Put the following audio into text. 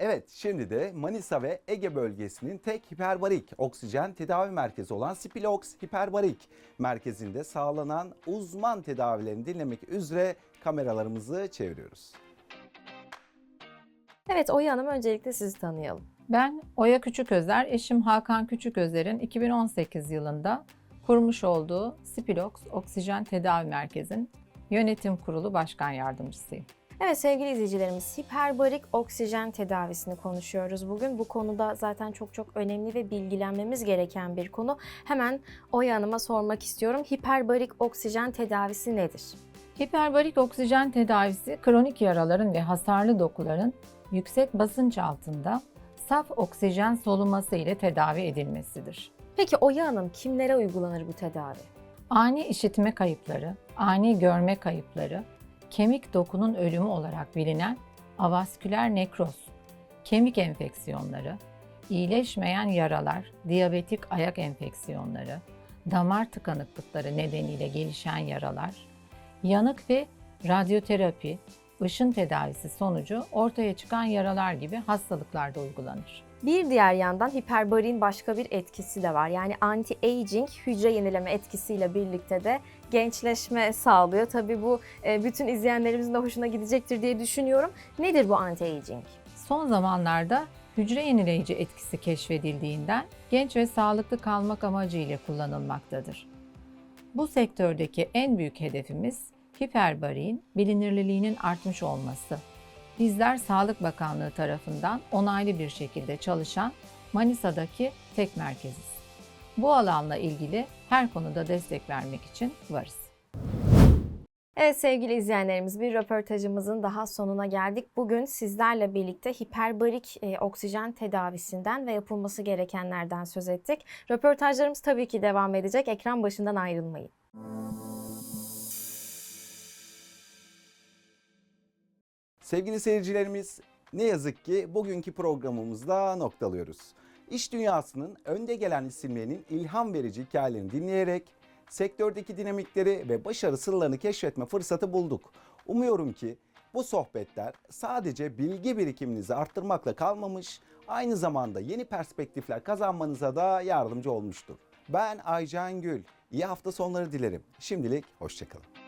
Evet, şimdi de Manisa ve Ege bölgesinin tek hiperbarik oksijen tedavi merkezi olan Spilox Hiperbarik Merkezi'nde sağlanan uzman tedavilerini dinlemek üzere kameralarımızı çeviriyoruz. Evet Oya Hanım öncelikle sizi tanıyalım. Ben Oya Küçüközer, eşim Hakan Küçüközer'in 2018 yılında kurmuş olduğu Spilox Oksijen Tedavi Merkezi'nin yönetim kurulu başkan yardımcısıyım. Evet sevgili izleyicilerimiz hiperbarik oksijen tedavisini konuşuyoruz bugün. Bu konuda zaten çok çok önemli ve bilgilenmemiz gereken bir konu. Hemen Oya Hanım'a sormak istiyorum. Hiperbarik oksijen tedavisi nedir? Hiperbarik oksijen tedavisi kronik yaraların ve hasarlı dokuların yüksek basınç altında saf oksijen soluması ile tedavi edilmesidir. Peki Oya Hanım kimlere uygulanır bu tedavi? Ani işitme kayıpları, ani görme kayıpları, kemik dokunun ölümü olarak bilinen avasküler nekroz, kemik enfeksiyonları, iyileşmeyen yaralar, diyabetik ayak enfeksiyonları, damar tıkanıklıkları nedeniyle gelişen yaralar, yanık ve radyoterapi, ışın tedavisi sonucu ortaya çıkan yaralar gibi hastalıklarda uygulanır. Bir diğer yandan hiperbariğin başka bir etkisi de var. Yani anti-aging hücre yenileme etkisiyle birlikte de gençleşme sağlıyor. Tabii bu e, bütün izleyenlerimizin de hoşuna gidecektir diye düşünüyorum. Nedir bu anti-aging? Son zamanlarda hücre yenileyici etkisi keşfedildiğinden genç ve sağlıklı kalmak amacıyla kullanılmaktadır. Bu sektördeki en büyük hedefimiz hiperbariğin bilinirliliğinin artmış olması. Bizler Sağlık Bakanlığı tarafından onaylı bir şekilde çalışan Manisa'daki tek merkeziz. Bu alanla ilgili her konuda destek vermek için varız. Evet sevgili izleyenlerimiz bir röportajımızın daha sonuna geldik. Bugün sizlerle birlikte hiperbarik e, oksijen tedavisinden ve yapılması gerekenlerden söz ettik. Röportajlarımız tabii ki devam edecek. Ekran başından ayrılmayın. Sevgili seyircilerimiz, ne yazık ki bugünkü programımızda noktalıyoruz. İş dünyasının önde gelen isimlerinin ilham verici hikayelerini dinleyerek sektördeki dinamikleri ve başarı sırlarını keşfetme fırsatı bulduk. Umuyorum ki bu sohbetler sadece bilgi birikiminizi arttırmakla kalmamış, aynı zamanda yeni perspektifler kazanmanıza da yardımcı olmuştur. Ben Aycan Gül. İyi hafta sonları dilerim. Şimdilik hoşçakalın.